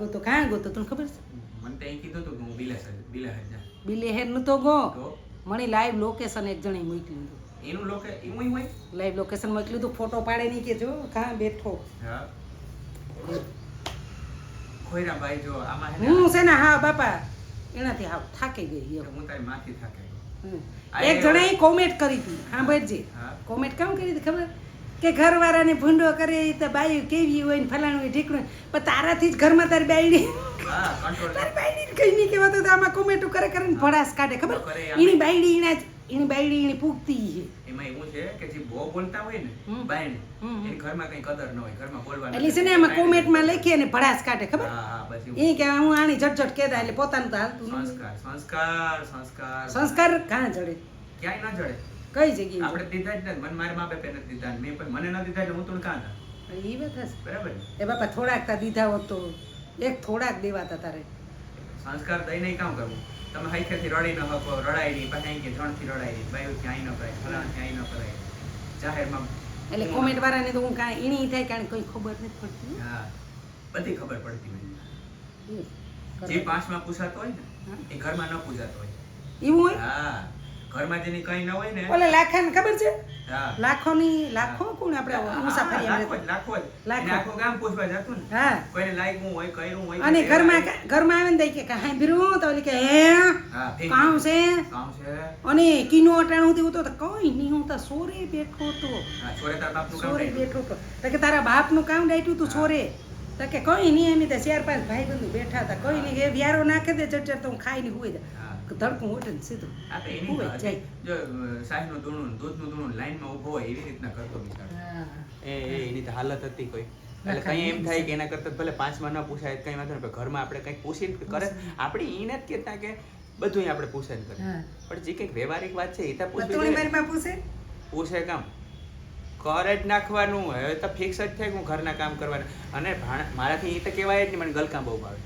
ગોતો કાં ગોતો? તને ખબર છે? મને તો અહીં કીધું હતું કે હું બિલાસ બિલાસ જા બિલે હેરનું તો ગો. મને લાઈવ લોકેશન એક જણે મોકલ્યું હતું એનું લોકે એવું હોય? લાઈવ લોકેશન મોકલ્યું હતું ફોટો પાડે નહીં કે જો કાં બેઠો. હા. ખોયરા ભાઈ જો આમાં હું છે ને હા બાપા એનાથી હા થાકી ગઈ. હું તારી માથી થાકે એક જણે કોમેન્ટ કરી હતી. હા. ભાઈજી હા કોમેન્ટ કેમ કરી હતી ખબર? કે ઘરવાળાને ભૂંડો કરે તો બાયું કેવી હોય ને ફલાણું હોય ઢીકણું. પણ તારાથી જ ઘરમાં તારી બાયડી તારી બાયડી કઈ નહીં કહેવાતો તો આમાં કોમેટો કરે કરે ને ભડાસ કાઢે ખબર. એની બાયડી એના જ એની બાયડી એની પૂગતી છે. એમાં એવું છે કે જે બહુ બોલતા હોય ને બાયડી. એની ઘરમાં કઈ કદર ન હોય ઘરમાં બોલવાનું એટલે છે. ને એમાં કોમેટમાં લખીએ ને ભડાસ કાઢે ખબર. એ કે હું આની ઝટઝટ કહેતા એટલે પોતાનું તો હાલતું સંસ્કાર સંસ્કાર સંસ્કાર. સંસ્કાર કાં જડે? ક્યાંય ના જડે. કઈ જગ્યાએ? આપણે દીધા જ નથી. મને મારા મા બાપે નથી દીધા. મેં પણ મને ન દીધા એટલે હું તું કાં હતા એ વાત હશે. બરાબર એ બાપા થોડાક તા દીધા હોત તો એક થોડાક દેવાતા તારે. સંસ્કાર દઈ નહીં કામ કરવું. તમે હૈખેથી રડી ન હકો રડાઈ નહીં. પછી કે જણથી રડાઈ નહીં. બાયું ક્યાંય ન કરાય. ફલાણ ક્યાંય ન કરાય. જાહેરમાં એટલે કોમેન્ટ વાળાને તો હું કાંઈ ઈણી થાય કારણ કોઈ ખબર નથી પડતી? હા. બધી ખબર પડતી હોય જે પાંચમાં પૂછાતો હોય ને. એ ઘરમાં ન પૂછાતો હોય. એવું હોય? હા. ઘરમાં જેની કઈ ન હોય ને ઓલા લાખાને ખબર છે? લાખો ની લાખો કોણ આપણે મુસાફરી લાખો લાખો લાખો. ગામ પૂછવા જતું ને. હા. કોઈને લાગ્યું હોય કર્યું હોય અને ઘરમાં ઘરમાં આવે ને કે કાંઈ ભીરું તો ઓલી કે હે કામ છે? કામ છે. અને કિનો અટાણ હું તો કઈ નહીં હું તો સોરે બેઠો તો હા, તારા બાપનું કામ સોરે બેઠો તો તો કે તારા બાપનું કામ ડાયટું તું છોરે સોરે? તો કે કઈ નહીં એમ તો ચાર પાંચ ભાઈ બંધુ બેઠા હતા. કઈ નહીં એ વ્યારો નાખે દે ચડ ચડ તો હું ખાઈ નહીં હુઈ જા હા. ધડકું ઉઠે ને સીધું. આ તો એની. જાય. જો શાહીનું દૂણું દૂધનું દૂણું લાઈનમાં ઊભો હોય એવી રીતના કરતો બિચારો. એ એ એની તો હાલત હતી કોઈ. એટલે કઈ એમ થાય કે એના કરતા ભલે પાંચમાં ન પૂછાય કઈ વાંધો નહીં ઘરમાં આપણે કંઈક પૂછી કરે. આપણે એને જ કહેતા કે બધું આપણે પૂછે ને કરે. પણ જે કંઈક વ્યવહારિક વાત છે એ તો પૂછે? પૂછે કામ? કરે જ નાખવાનું હવે તો ફિક્સ જ થાય હું ઘરના કામ કરવાના. અને ભાણ- મારાથી એ તો કહેવાય જ નહીં મને ગલકામ બહુ ભાવે.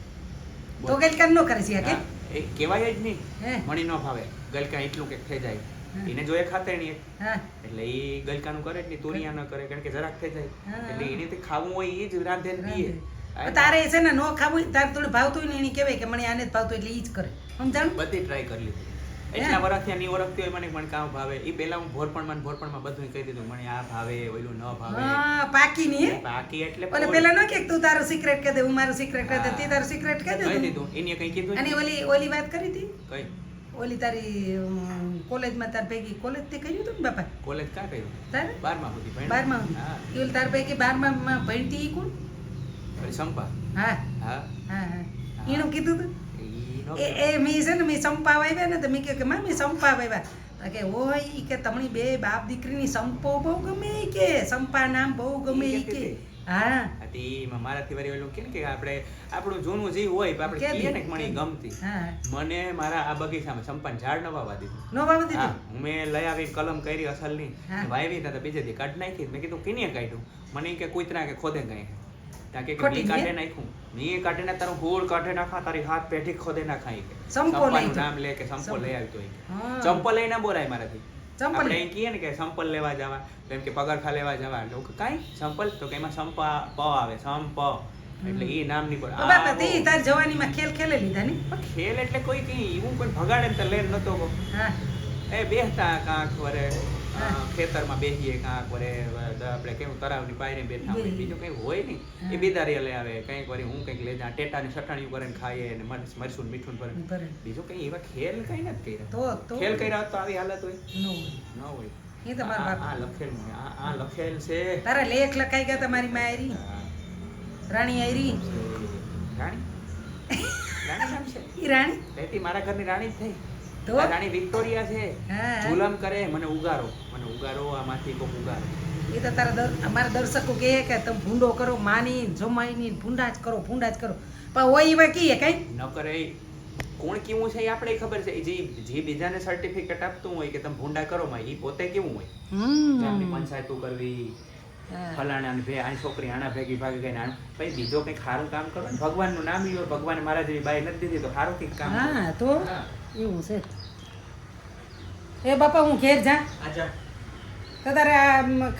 તો કઈ કામ ન કરે છે કે? એ કહેવાય જ નહીં. મણી ન ભાવે. ગલકા એટલું કંઈક થઈ જાય. એને જો એ. ખાતે નહીં એટલે એ ગલકાનું કરે એટલે નહીં તુરિયા ન કરે કારણ કે જરાક થઈ જાય. એટલે એને તે ખાવું હોય એ જ રાંધે ને પીએ. તારે છે ને નો ખાવું તારે થોડું ભાવતું હોય ને એને કહેવાય કે મને આને જ ભાવતું એટલે એ જ કરે. સમજાણ? બધી ટ્રાય કરી લીધી. એટલા વર્ષથી ની ઓળખતી હોય મને પણ કામ ભાવે. એ પહેલા હું ભોરપણમાં ભોરપણમાં બધું કહી દીધું. મને આ ભાવે ઓલું ન ભાવે. હા પાકી ની પાકી એટલે ઓલે પેલા ન કે તું તારું સિક્રેટ કહી દે હું મારું સિક્રેટ કહી દે તી તારું સિક્રેટ કહી દે કહી તું. દીધું. એને કઈ કીધું અને ઓલી ઓલી વાત કરી હતી કઈ. ઓલી તારી કોલેજમાં તાર ભેગી કોલેજ તે કર્યું હતું ને બાપા કોલેજ કા કર્યું? તારે? બારમા સુધી. બારમાં એ ઓલી તાર ભેગી બારમાં ભણતી ઈ કોણ? સંપા હા. હા. હા હા. એનું કીધું તું? એ એ મેં છે ને મેં સંપા વાવ્યા ને તો મેં કહ્યું કે માં મેં સંપા વાવ્યા કે ઓય ઈ કે તમણી બે બાપ દીકરીની સંપો બહુ ગમે કે સંપા નામ બહુ ગમે કે. હા. મારાથી વળી ઓલું કે કે આપણે આપણું જૂનું જીવ હોય આપણે કે કહીએ ને મને. ગમતી. મને મારા આ બગીચામાં સંપાન ઝાડ ન વાવવા દીધું? ન બાબુ દીધું મેં લઈ આવી કલમ કરી અસલની. વાવી તા તો બીજે દી કાઢ નાખી મેં કીધું કિને કાઢ્યું? મને કે કૂતરા કે ખોદે ગઈ ત્યાં કે મી કાઢે ગઈ? નાખ્યું કાઢે ના તારું હોળ કાઢે નાખા તારી હાથ પેઠી ખોદે નાખા કે. સંપો લઈ નામ લે કે સંપો. લઈ આવતો ઈ કે. ચંપલ લઈ ના બોરાય મારાથી. ચંપલ આપણે કહીએ ને કે સંપલ લેવા જવા. તો એમ કે પગરખા લેવા જવા. એટલે કાઈ? સંપલ તો કે એમાં સંપા પ આવે. સંપ એટલે એ નામ પડે તો બાપા તે તાર જવાનીમાં ખેલ ખેલે લીધા ની? ખેલ એટલે કોઈ કઈ. એવું કોઈ ભગાડે તો લેન નતો એ બેસતા કાંક વરે. ખેતરમાં બેસીએ કાંક વરે આપણે કેવું તરાવની પાયરે બેઠા હોય બીજું કઈ હોય નહીં. એ બેદારી લઈ આવે કંઈક વરી હું કંઈક લઈ જા ટેટાની સઠાણીયું કરીને ખાઈએ ને મરસું મીઠું ભરે. બીજું કઈ એવા ખેલ કઈ નથી કર્યા. ખેલ કર્યા તો આવી હાલત હોય. ન હોય. એ તો આ- લખેલ આ લખેલ છે. તારા લેખ લખાઈ ગયા તમારી માં રાણી આયરી? રાણી? રાણી રાણી? મારા ઘરની રાણી જ થઈ. તો? રાણી વિક્ટોરિયા છે. જુલમ કરે મને ઉગારો. મને ઉગારો આમાંથી કોક ઉગારો. એ તો તારા અમારા દર્શકો કહે કે તમે ભૂંડો કરો માની જમાઈની ભૂંડા જ કરો ભૂંડા જ કરો. પણ હોય એવા કહીએ કઈ? ન કરે કોણ કેવું છે એ આપણે ખબર છે. જે જે બીજાને સર્ટિફિકેટ આપતું હોય કે તમે ભૂંડા કરો માં એ પોતે કેવું હોય? કે આમની પંચાયતો કરવી ફલાણા ભે આ છોકરી આના ભેગી ભાગી ગઈ આણ પછી બીજો કઈ સારું કામ કરો ને? ભગવાનનું નામ લ્યો ભગવાન મારા જેવી બાઈ નથી દીધી તો સારું કંઈક કામ હા તો? એવું છે. એ બાપા હું ઘેર જા. આજા તો તારે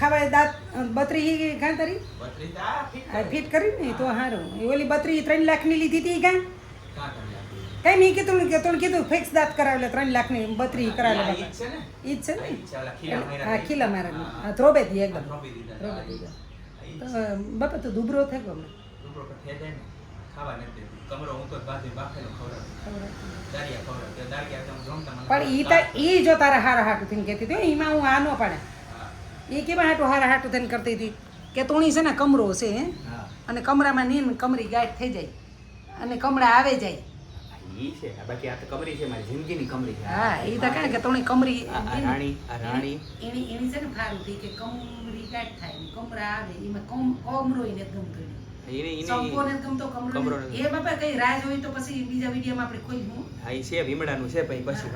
ખાવા દાંત બત્રી હી ગાં તારી? બત્રીસ આ ફિટ કરી. ને? તો સારું ઓલી બત્રી ત્રણ લાખની લીધી હતી ગાં? કઈ નહીં કીધું કે તું કીધું ફિક્સ દાંત કરાવેલે ત્રણ લાખની બત્રી આ કરાવેલે ઈ જ છે ને? ને હા ખીલા મારે. ધ્રોબે દી એકદમ. તો બાપા તો દુબરો થઈ ગયો. થઈ જાય ને, પણ ઈ તો ઈ જો તારા હારા હાટું થઈને કહેતી હતી એમાં હું આ ન પાડે. એ કેવા હાટું હારા હાટું થઈને કરતી હતી? કે તુણી છે ને કમરો છે હે? અને કમરામાં નીન કમરી ગાંઠ થઈ જાય. અને કમળા આવે જાય. ઈ છે આ બાકી આ તો કમરી છે મારી જિંદગીની કમરી છે. હા એ તો કાંઈ કે તુણી કમરી આ- આ રાણી રાણી. એની એની છે ને ફારું થઈ કે કમરી કાટ થાય ને કમરા આવે એમાં કમ કમરો એને. ઈ છે ભીમડાનું છે પછી